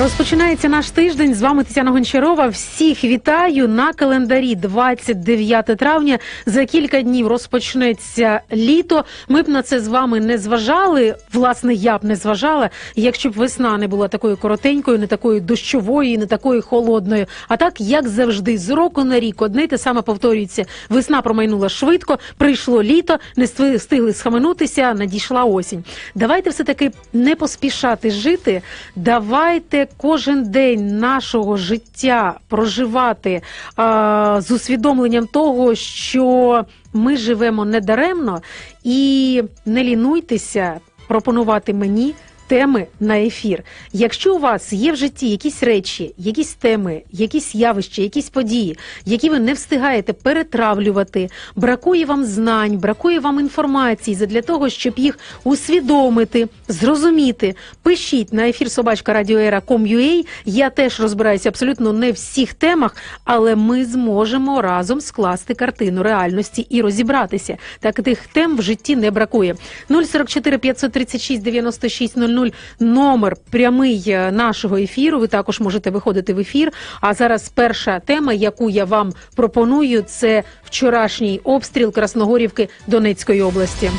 Розпочинається наш тиждень. З вами Тетяна Гончарова. Всіх вітаю на календарі 29 травня. За кілька днів розпочнеться літо. Ми б на це з вами не зважали. Власне, я б не зважала, якщо б весна не була такою коротенькою, не такою дощовою, не такою холодною. А так, як завжди, з року на рік одне й те саме повторюється. Весна промайнула швидко, прийшло літо, не встигли схаменутися, надійшла осінь. Давайте все таки не поспішати жити. Давайте кожен день нашого життя проживати а, з усвідомленням того, що ми живемо недаремно, і не лінуйтеся пропонувати мені. Теми на ефір. Якщо у вас є в житті якісь речі, якісь теми, якісь явища, якісь події, які ви не встигаєте перетравлювати, бракує вам знань, бракує вам інформації для того, щоб їх усвідомити, зрозуміти, пишіть на ефір собачка радіоера.com.ua. Я теж розбираюся абсолютно не в всіх темах, але ми зможемо разом скласти картину реальності і розібратися. Так тих тем в житті не бракує. 044 536 96 00 номер прямий е, нашого ефіру. Ви також можете виходити в ефір. А зараз перша тема, яку я вам пропоную, це вчорашній обстріл Красногорівки Донецької області.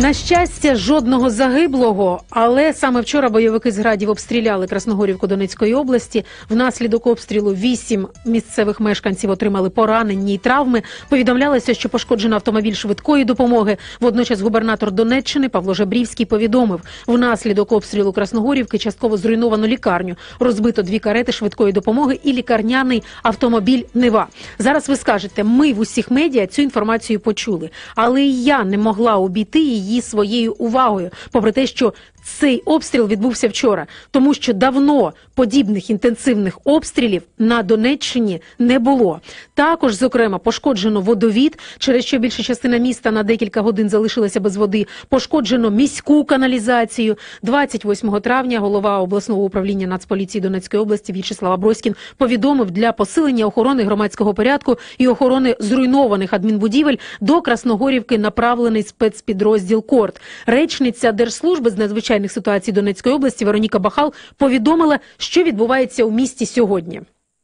На щастя, жодного загиблого, але саме вчора бойовики з градів обстріляли Красногорівку Донецької області. Внаслідок обстрілу вісім місцевих мешканців отримали поранення і травми. Повідомлялося, що пошкоджено автомобіль швидкої допомоги. Водночас губернатор Донеччини Павло Жабрівський повідомив, внаслідок обстрілу Красногорівки частково зруйновано лікарню, розбито дві карети швидкої допомоги і лікарняний автомобіль Нева. Зараз ви скажете, ми в усіх медіа цю інформацію почули, але я не могла обійти її своєю увагою, попри те, що цей обстріл відбувся вчора, тому що давно подібних інтенсивних обстрілів на Донеччині не було. Також, зокрема, пошкоджено водовід, через що більша частина міста на декілька годин залишилася без води. Пошкоджено міську каналізацію. 28 травня голова обласного управління Нацполіції Донецької області В'ячеслав Аброськін повідомив для посилення охорони громадського порядку і охорони зруйнованих адмінбудівель до Красногорівки направлений спецпідрозділ Корт. Речниця Держслужби з надзвичайних ситуацій Донецької області Вероніка Бахал повідомила, що відбувається у місті сьогодні.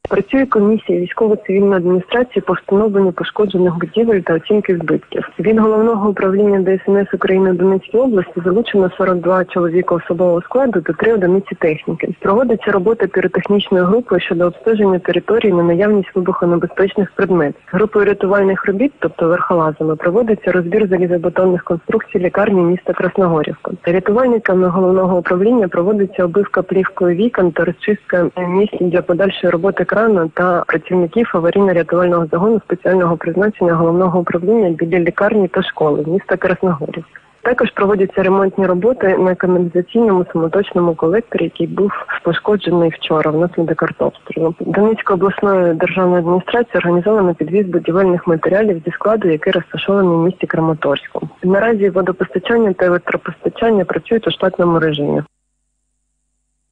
Працює комісія військово-цивільної адміністрації по встановленню пошкоджених будівель та оцінки збитків. Від головного управління ДСНС України Донецькій області залучено 42 чоловіка особового складу та 3 одиниці техніки. Проводиться робота піротехнічною групою щодо обстеження території на наявність вибухонебезпечних предметів. Групою рятувальних робіт, тобто верхолазами, проводиться розбір залізобетонних конструкцій лікарні міста Красногорівка. Рятувальниками головного управління проводиться обивка плівкою вікон та розчистка місць для подальшої роботи крану та працівників аварійно-рятувального загону спеціального призначення головного управління біля лікарні та школи міста Красногорівськ. Також проводяться ремонтні роботи на каналізаційному самоточному колекторі, який був пошкоджений вчора внаслідок артобстрілу. Донецькою обласною державною адміністрацією організовано підвіз будівельних матеріалів зі складу, який розташований в місті Краматорську. Наразі водопостачання та електропостачання працюють у штатному режимі.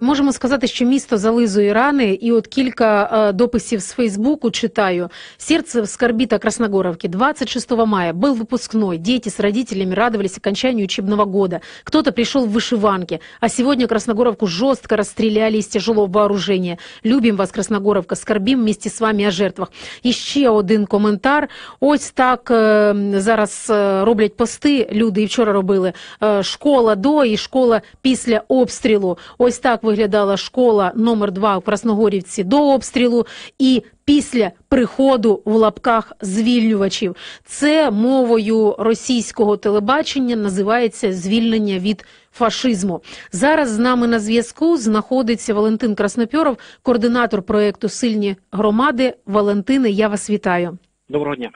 Можемо сказати, що місто зализує рани, і от кілька е, дописів з Фейсбуку читаю. Сердце в Скорбита Красногоровки. 26 мая был выпускной. Дети с родителями радовались окончанию учебного года. Кто-то пришел в вышиванке. А сегодня Красногоровку жестко расстреляли из тяжелого вооружения. Любим вас, Красногоровка, скорбим вместе з вами о жертвах. І ще один коментар. Ось так е, зараз е, роблять пости. Люди і вчора робили е, школа до і школа після обстрілу. Ось так виглядала школа номер 2 у Красногорівці до обстрілу і після приходу в лапках звільнювачів. Це мовою російського телебачення називається звільнення від фашизму. Зараз з нами на зв'язку знаходиться Валентин Краснопьоров, координатор проєкту Сильні громади. Валентине, я вас вітаю. Доброго дня.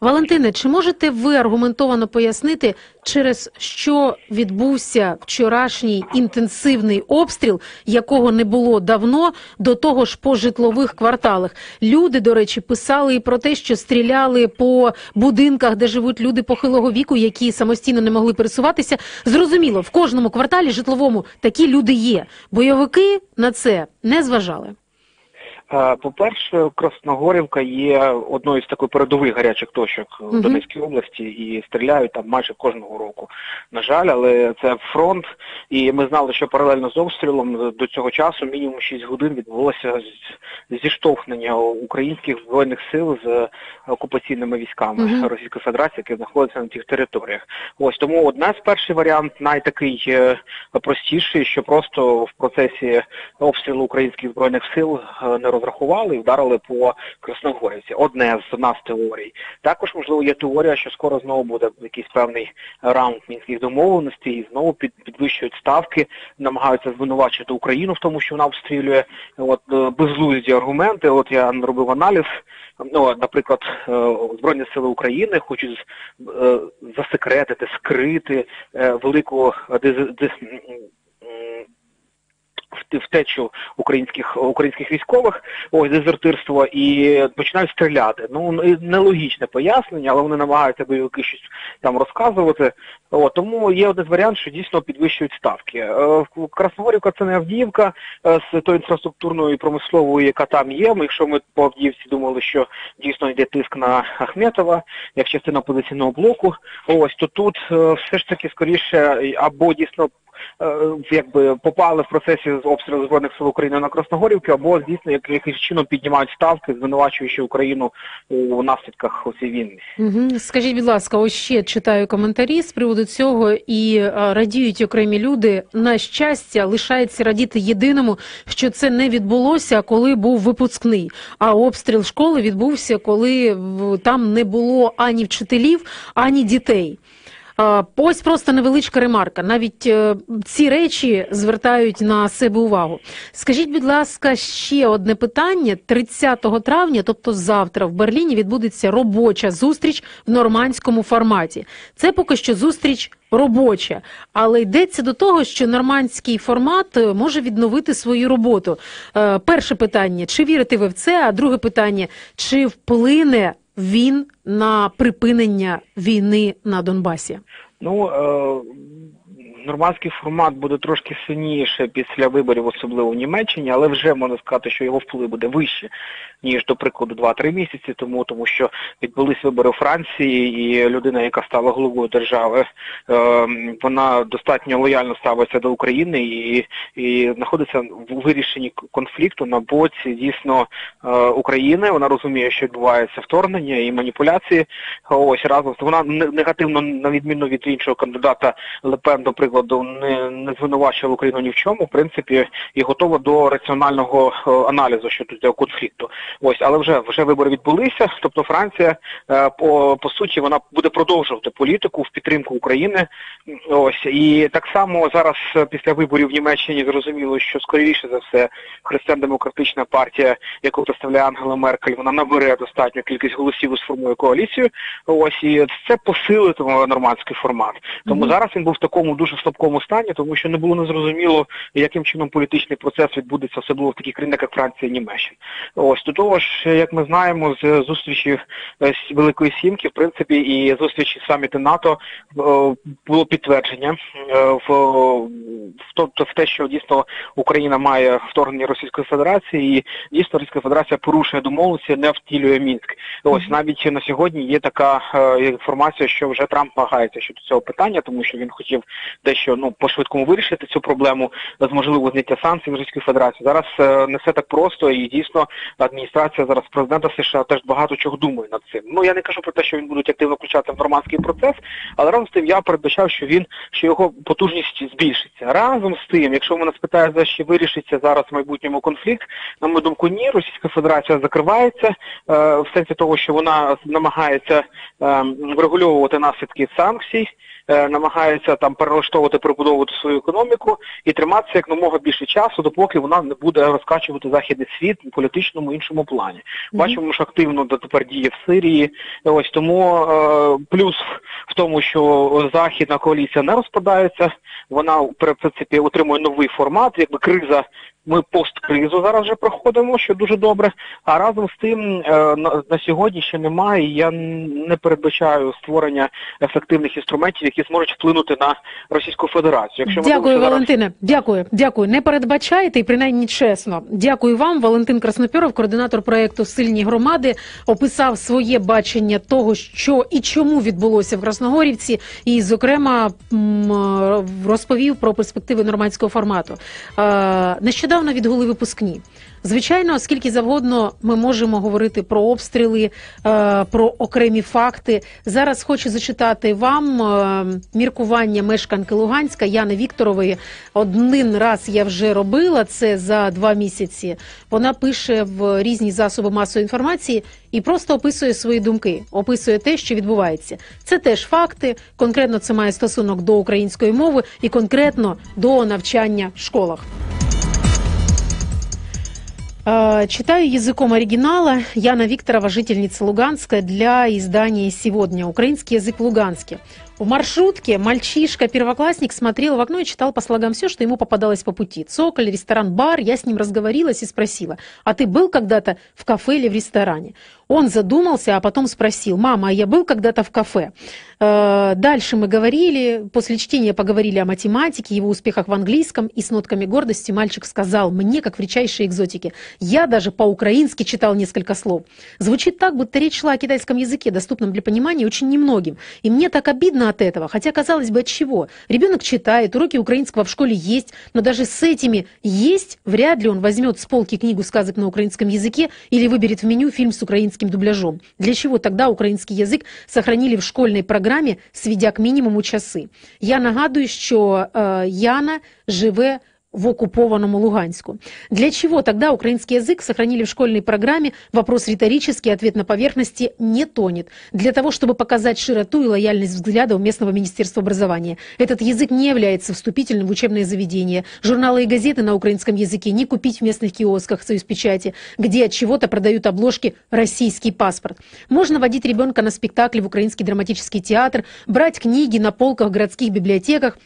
Валентине, чи можете ви аргументовано пояснити, через що відбувся вчорашній інтенсивний обстріл, якого не було давно, до того ж по житлових кварталах? Люди, до речі, писали і про те, що стріляли по будинках, де живуть люди похилого віку, які самостійно не могли пересуватися. Зрозуміло, в кожному кварталі житловому такі люди є. Бойовики на це не зважали. Е, По-перше, Красногорівка є одною з таких передових гарячих точок в. Донецькій області і стріляють там майже кожного року. На жаль, але це фронт, і ми знали, що паралельно з обстрілом до цього часу мінімум 6 годин відбулося зіштовхнення українських збройних сил з окупаційними військами Мгм. Російської Федерації, які знаходяться на тих територіях. Ось тому одна з перший варіант, найтакий е, простіший, що просто в процесі обстрілу українських збройних сил е, не розрахували і вдарили по Красногорівці. Одне з нас теорій. Також можливо є теорія, що скоро знову буде якийсь певний раунд мінських домовленостей, і знову під, підвищують ставки, намагаються звинувачити Україну в тому, що вона обстрілює от е, безглузді аргументи. От я робив аналіз. Ну, наприклад, е, Збройні сили України хочуть е, засекретити, скрити велику втечу українських українських військових, ось дезертирство, і починають стріляти. Ну нелогічне пояснення, але вони намагаються бойовики щось там розказувати. От, тому є один варіант, що дійсно підвищують ставки. Е, Красногорівка це не Авдіївка е, з тою інфраструктурною і промисловою, яка там є. Ми, якщо ми по Авдіївці думали, що дійсно йде тиск на Ахметова як частина опозиційного блоку, ось то тут е, все ж таки скоріше або дійсно якби попали в процесі обстрілу збройних сил України на Красногорівки, або як, якимось чином піднімають ставки, звинувачуючи Україну у наслідках цієї війни. Угу. Скажіть, будь ласка, ось ще читаю коментарі з приводу цього, і е, радіють окремі люди. На щастя, лишається радіти єдиному, що це не відбулося, коли був випускний. А обстріл школи відбувся, коли там не було ані вчителів, ані дітей. Ось просто невеличка ремарка. Навіть е, ці речі звертають на себе увагу. Скажіть, будь ласка, ще одне питання. 30 травня, тобто завтра, в Берліні відбудеться робоча зустріч в нормандському форматі. Це поки що зустріч робоча, але йдеться до того, що нормандський формат е, може відновити свою роботу. Е, Перше питання: чи вірите ви в це? А друге питання: чи вплине він на припинення війни на Донбасі? Ну е, нормандський формат буде трошки сильніше після виборів, особливо в Німеччині, але вже можна сказати, що його вплив буде вище ніж до прикладу 2-3 місяці тому, тому що відбулись вибори у Франції, і людина, яка стала головою держави, е, вона достатньо лояльно ставиться до України і, і знаходиться в вирішенні конфлікту на боці дійсно е, України. Вона розуміє, що відбувається вторгнення і маніпуляції. Ось разом вона негативно на відміну від іншого кандидата Лепен, до прикладу, не, не звинувачувала Україну ні в чому, в принципі, і готова до раціонального е, аналізу щодо цього конфлікту. Ось, але вже вже вибори відбулися. Тобто Франція е, по, по суті вона буде продовжувати політику в підтримку України. Ось і так само зараз е, після виборів в Німеччині зрозуміло, що скоріше за все християн-демократична партія, яку представляє Ангела Меркель, вона набере достатню кількість голосів і сформує коаліцію. Ось і це посилитиме нормандський формат. Тому Мгм. зараз він був в такому дуже слабкому стані, тому що не було незрозуміло, яким чином політичний процес відбудеться, особливо в таких країнах, як Франція і Німеччина. Ось до того ж, як ми знаємо, з зустрічі е, з Великої Сімки, в принципі, і зустрічі саміти НАТО е, було підтвердження е, в, в, то- в те, що дійсно Україна має вторгнення Російської Федерації, і дійсно Російська Федерація порушує домовленості, не втілює Мінськ. Ось навіть на сьогодні є така інформація, що вже Трамп вагається щодо цього питання, тому що він хотів дещо ну по швидкому вирішити цю проблему з можливого зняття санкцій в Російської Федерації. Зараз е, не все так просто, і дійсно адміністрація зараз президента США теж багато чого думає над цим. Ну я не кажу про те, що він будуть активно включати в нормандський процес, але разом з тим я передбачав, що він що його потужність збільшиться. Разом з тим, якщо мене спитає, за що вирішиться зараз в майбутньому конфлікт, на мою думку, ні, Російська Федерація закривається е, в сенсі того, що вона намагається е, врегульовувати наслідки санкцій. е, Намагається там перелаштовувати, перебудовувати свою економіку і триматися як намога більше часу, допоки вона не буде розкачувати західний світ в політичному іншому плані. Бачимо, що активно дотепер діє в Сирії. Ось тому е, плюс в тому, що західна коаліція не розпадається, вона в принципі отримує новий формат, якби криза Ми посткризу зараз вже проходимо, що дуже добре. А разом з тим е, на, сьогодні ще немає. і Я не передбачаю створення ефективних інструментів, які зможуть вплинути на Російську Федерацію. Якщо ми Дякую, зараз- Валентине. Дякую, дякую. Не передбачаєте і принаймні чесно. Дякую вам. Валентин Краснопьоров, координатор проєкту Сильні громади, описав своє бачення того, що і чому відбулося в Красногорівці, і, зокрема, розповів про перспективи нормандського формату. Е, Нещодавно відгули випускні. Звичайно, скільки завгодно ми можемо говорити про обстріли, е, про окремі факти. Зараз хочу зачитати вам е, міркування мешканки Луганська Яни Вікторової. Один раз я вже робила це за два місяці. Вона пише в різні засоби масової інформації і просто описує свої думки, описує те, що відбувається. Це теж факти. Конкретно це має стосунок до української мови і конкретно до навчання в школах. Э, Читаю языком оригинала. Яна Викторова, жительница Луганска, для издания «Сегодня». Украинский язык в Луганске. В маршрутке мальчишка-первоклассник смотрел в окно и читал по слогам все, что ему попадалось по пути. Цоколь, ресторан, бар. Я с ним разговорилась и спросила, а ты был когда-то в кафе или в ресторане? Он задумался, а потом спросил, мама, а я был когда-то в кафе? Э, Дальше мы говорили, после чтения поговорили о математике, его успехах в английском, и с нотками гордости мальчик сказал мне, как в редчайшей экзотике, я даже по-украински читал несколько слов. Звучит так, будто речь шла о китайском языке, доступном для понимания очень немногим. И мне так обидно от этого, хотя, казалось бы, от чего? Ребенок читает, уроки украинского в школе есть, но даже с этими «есть» вряд ли он возьмет с полки книгу сказок на украинском языке или выберет в меню фильм с украинским дубляжом. Для чего тогда украинский язик сохранили в школьной програмі, сведя к мінімуму часи? Я нагадую, що е, Яна живе в оккупованном Луганску. Для чего тогда украинский язык сохранили в школьной программе? Вопрос риторический, ответ на поверхности не тонет. Для того, чтобы показать широту и лояльность взглядов местного Министерства образования. Этот язык не является вступительным в учебное заведение. Журналы и газеты на украинском языке не купить в местных киосках «Союз печати», где от чего-то продают обложки «Российский паспорт». Можно водить ребенка на спектакли в Украинский драматический театр, брать книги на полках в городских библиотеках,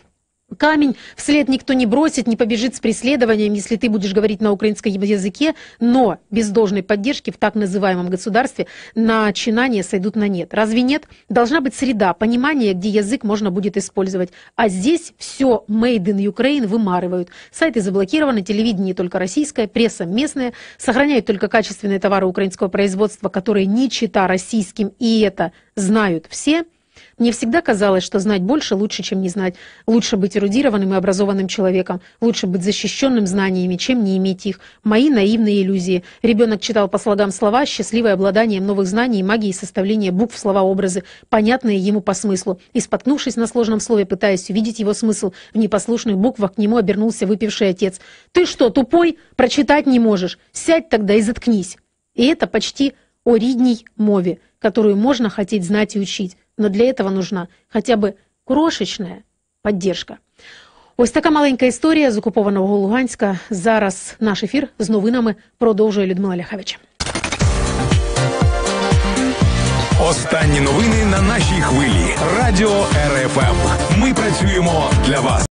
Камень вслед никто не бросит, не побежит с преследованием, если ты будешь говорить на украинском языке, но без должной поддержки в так называемом государстве начинания сойдут на нет. Разве нет? Должна быть среда, понимание, где язык можно будет использовать. А здесь все made in Ukraine вымарывают. Сайты заблокированы, телевидение только российское, пресса местная, сохраняют только качественные товары украинского производства, которые не чита российским, и это знают все – мне всегда казалось, что знать больше лучше, чем не знать. Лучше быть эрудированным и образованным человеком. Лучше быть защищенным знаниями, чем не иметь их. Мои наивные иллюзии. Ребенок читал по слогам слова, счастливое обладанием новых знаний, магии составления букв, слова-образы, понятные ему по смыслу. И споткнувшись на сложном слове, пытаясь увидеть его смысл, в непослушных буквах к нему обернулся выпивший отец. «Ты что, тупой? Прочитать не можешь? Сядь тогда и заткнись». И это почти о рідній мові, которую можно хотеть знать и учить. Но для этого нужна хотя бы крошечная поддержка. Ось така маленька історія з окупованого Луганська. Зараз наш ефір з новинами продовжує Людмила Ляхавич. Останні новини на нашій хвилі. Радіо РФМ. Ми працюємо для вас.